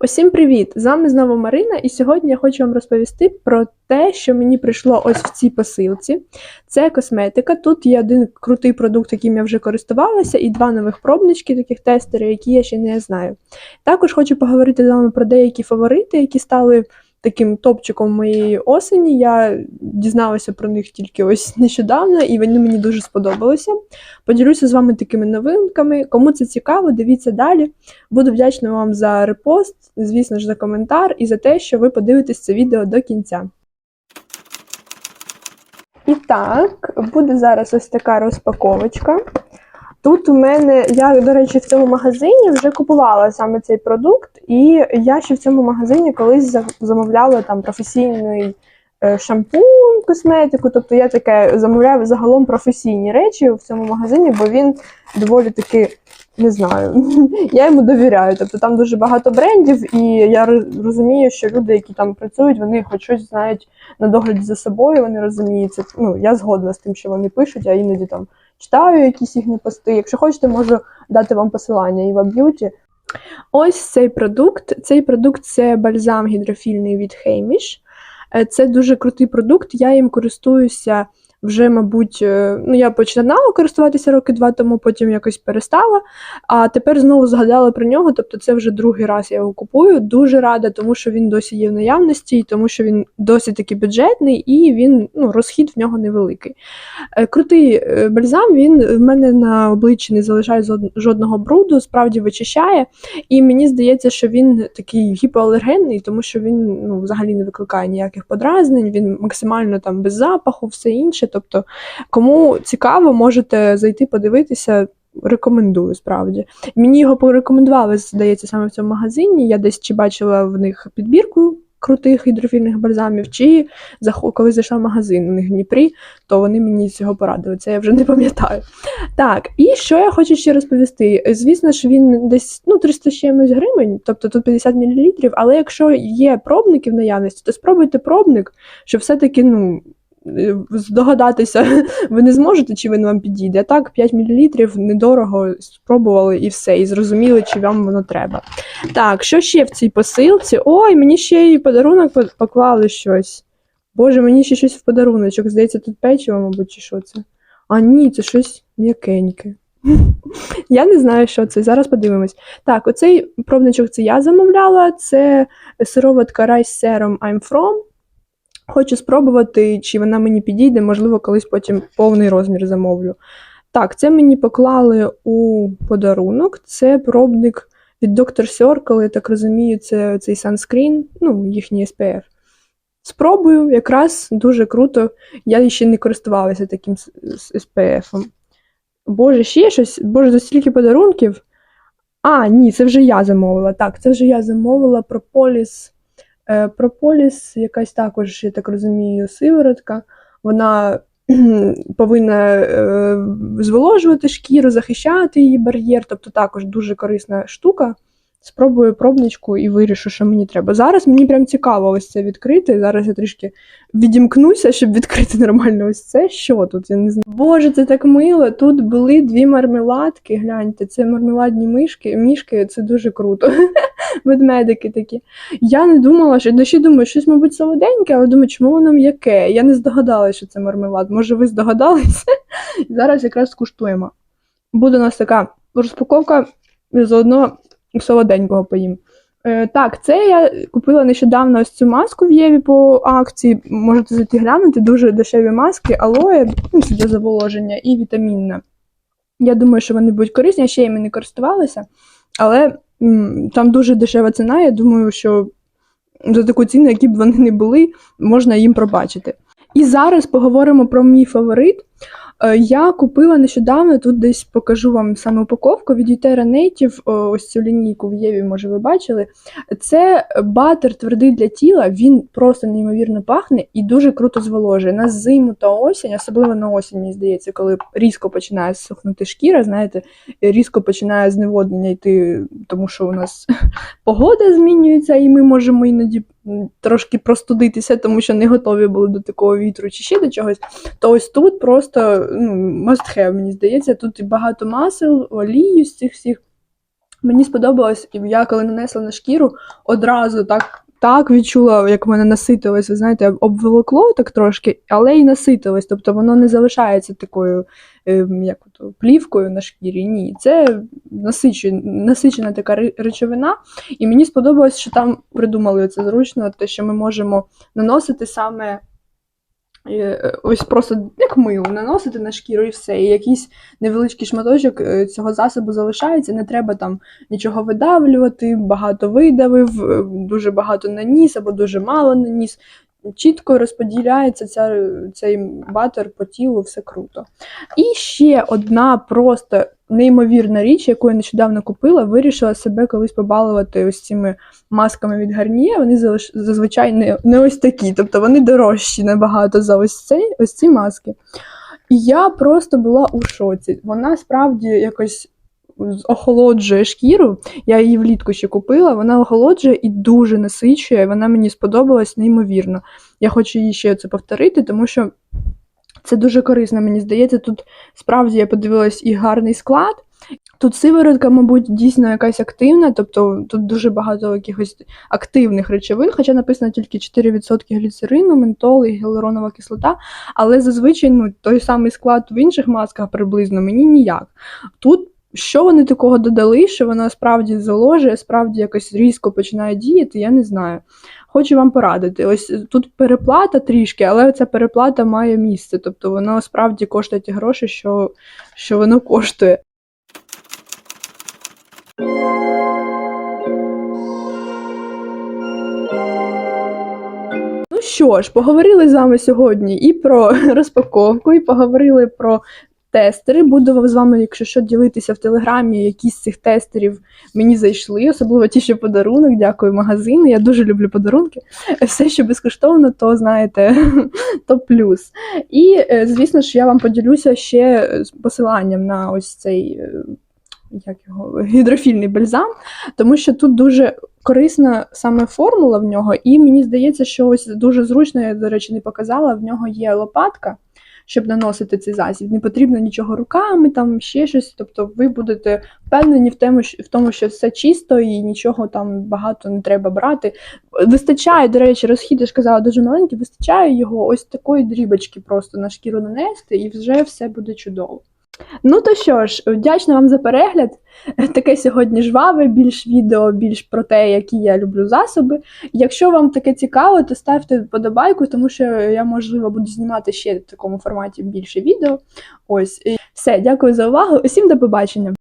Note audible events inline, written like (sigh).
Усім привіт! З вами знову Марина, і сьогодні я хочу вам розповісти про те, що мені прийшло ось в цій посилці. Це косметика. Тут є один крутий продукт, яким я вже користувалася, і два нових пробнички, таких тестери, які я ще не знаю. Також хочу поговорити з вами про деякі фаворити, які стали таким топчиком моєї осені. Я дізналася про них тільки ось нещодавно, і вони мені дуже сподобалися. Поділюся з вами такими новинками. Кому це цікаво, дивіться далі. Буду вдячна вам за репост, звісно ж, за коментар і за те, що ви подивитесь це відео до кінця. І так, буде зараз ось така розпаковочка. Тут у мене, я, до речі, в цьому магазині вже купувала саме цей продукт, і я ще в цьому магазині колись замовляла там професійний е, шампунь, косметику. Тобто я таке замовляю загалом професійні речі в цьому магазині, бо він доволі таки. Не знаю, (laughs) я йому довіряю. Тобто там дуже багато брендів, і я розумію, що люди, які там працюють, вони хоч щось знають на догляді за собою, вони розуміють це. Ну, я згодна з тим, що вони пишуть, я іноді там читаю якісь їхні пости. Якщо хочете, можу дати вам посилання і в б'юті. Ось цей продукт. Цей продукт це бальзам гідрофільний від Хейміш. Це дуже крутий продукт. Я їм користуюся вже, мабуть, е, ну я починала користуватися роки два тому, потім якось перестала. А тепер знову згадала про нього. Тобто, це вже другий раз я його купую. Дуже рада, тому що він досі є в наявності, і тому що він досить таки бюджетний і він ну, розхід в нього невеликий. Е, Крутий е, бальзам, він в мене на обличчі не залишає жодного бруду, справді вичищає. І мені здається, що він такий гіпоалергенний, тому що він ну, взагалі не викликає ніяких подразнень, він максимально там без запаху, все інше. Тобто, кому цікаво, можете зайти подивитися. Рекомендую справді. Мені його порекомендували, здається, саме в цьому магазині. Я десь чи бачила в них підбірку крутих гідрофільних бальзамів, чи коли зайшла в магазин у них в Дніпрі, то вони мені цього порадили. Це я вже не пам'ятаю. Так, і що я хочу ще розповісти? Звісно ж, він десь ну 300 з чимось гривень, тобто тут 50 мл, але якщо є пробники в наявності, то спробуйте пробник, щоб все-таки ну. Здогадатися (laughs) ви не зможете, чи він вам підійде. А так, 5 мл недорого спробували і все, і зрозуміли, чи вам воно треба. Так, що ще в цій посилці? Ой, мені ще і подарунок поклали щось. Боже, мені ще щось в подаруночок. Здається, тут печиво, мабуть, чи що це. А ні, це щось м'якеньке. (laughs) Я не знаю, що це. Зараз подивимось. Так, оцей пробничок це я замовляла. Це сироватка Rice Serum I'm From. Хочу спробувати, чи вона мені підійде, можливо, колись потім повний розмір замовлю. Так, це мені поклали у подарунок. Це пробник від Dr. Circle, я так розумію, це цей санскрін, ну, їхній SPF. Спробую, якраз дуже круто. Я ще не користувалася таким SPF. Боже, ще щось. Боже, за стільки подарунків. А, ні, це вже я замовила. Так, це вже я замовила Прополіс. Е, Прополіс, якась також, я так розумію, сиворотка. Вона повинна е, зволожувати шкіру, захищати її бар'єр, тобто також дуже корисна штука. Спробую пробничку і вирішу, що мені треба. Зараз мені прям цікаво ось це відкрити. Зараз я трішки відімкнуся, щоб відкрити нормально ось це. Що тут? Я не знаю. Боже, це так мило. Тут були дві мармеладки. Гляньте, це мармеладні мишки. Мішки, це дуже круто. (laughs) Ведмедики такі. Я не думала, що ще думаю, щось, мабуть, солоденьке, але думаю, чому воно м'яке? Я не здогадалася, що це мармелад. Може, ви здогадалися? (laughs) Зараз якраз скуштуємо. Буде у нас така розпаковка заодно солоденького поїм. Е, так, це я купила нещодавно ось цю маску в Єві по акції. Можете зайти глянути, дуже дешеві маски, алоє ну, для заволоження і вітамінна. Я думаю, що вони будуть корисні, я ще їми не користувалася, але там дуже дешева ціна. Я думаю, що за таку ціну, які б вони не були, можна їм пробачити. І зараз поговоримо про мій фаворит. Е, Я купила нещодавно, тут десь покажу вам саме упаковку від Utera Native, ось цю лінійку в Єві, може, ви бачили. Це батер твердий для тіла, він просто неймовірно пахне і дуже круто зволожує. На зиму та осінь, особливо на осінь, мені здається, коли різко починає сухнути шкіра, знаєте, різко починає зневоднення йти, тому що у нас (laughs) погода змінюється, і ми можемо іноді трошки простудитися, тому що не готові були до такого вітру чи ще до чогось, то ось тут просто ну, must have, мені здається, тут і багато масел, олію з цих всіх. Мені сподобалось, і я коли нанесла на шкіру, одразу так, так відчула, як мене наситилось, ви знаєте, обволокло так трошки, але й наситилось. Тобто воно не залишається такою ем, як ото, плівкою на шкірі. Ні, це насичена, насичена така речовина. І мені сподобалось, що там придумали це зручно, те, що ми можемо наносити саме. Е, Ось просто як мило наносити на шкіру і все. І якийсь невеличкий шматочок е, цього засобу залишається, не треба там нічого видавлювати, багато видавив, е, дуже багато наніс або дуже мало наніс. Чітко розподіляється ця, цей батер по тілу, все круто. І ще одна просто неймовірна річ, яку я нещодавно купила, вирішила себе колись побалувати ось цими масками від Гарніє. Вони зазвичай не, не ось такі, тобто вони дорожчі набагато за ось, цей, ось ці маски. І я просто була у шоці. Вона справді якось охолоджує шкіру. Я її влітку ще купила. Вона охолоджує і дуже насичує. Вона мені сподобалась неймовірно. Я хочу її ще це повторити, тому що це дуже корисно, мені здається. Тут справді я подивилась і гарний склад. Тут сиворотка, мабуть, дійсно якась активна, тобто тут дуже багато якихось активних речовин, хоча написано тільки 4% гліцерину, ментол і гіалуронова кислота, але зазвичай ну, той самий склад в інших масках приблизно мені ніяк. Тут що вони такого додали, що вона справді заложує, справді якось різко починає діяти, я не знаю. Хочу вам порадити. Ось тут переплата трішки, але ця переплата має місце. Тобто воно справді коштує ті гроші, що, що воно коштує. Ну що ж, поговорили з вами сьогодні і про (laughs) розпаковку, і поговорили про тестери. Буду з вами, якщо що, ділитися в телеграмі, які з цих тестерів мені зайшли, особливо ті, що подарунок. Дякую магазину. Я дуже люблю подарунки. Все, що безкоштовно, то знаєте, (laughs) то плюс. І е, звісно ж, я вам поділюся ще з посиланням на ось цей. е, Як його гідрофільний бальзам, тому що тут дуже корисна саме формула в нього, і мені здається, що ось дуже зручно, я, до речі, не показала, в нього є лопатка, щоб наносити цей засіб. Не потрібно нічого руками, там ще щось. Тобто ви будете впевнені в тому, що, в тому, що все чисто і нічого там багато не треба брати. Вистачає, до речі, розхід, я ж казала, дуже маленький, вистачає його ось такої дрібочки просто на шкіру нанести, і вже все буде чудово. Ну то що ж, вдячна вам за перегляд. (laughs) Таке сьогодні жваве, більш відео, більш про те, які я люблю засоби. Якщо вам таке цікаво, то ставте вподобайку, тому що я, можливо, буду знімати ще в такому форматі більше відео. Ось все, дякую за увагу. Усім до побачення.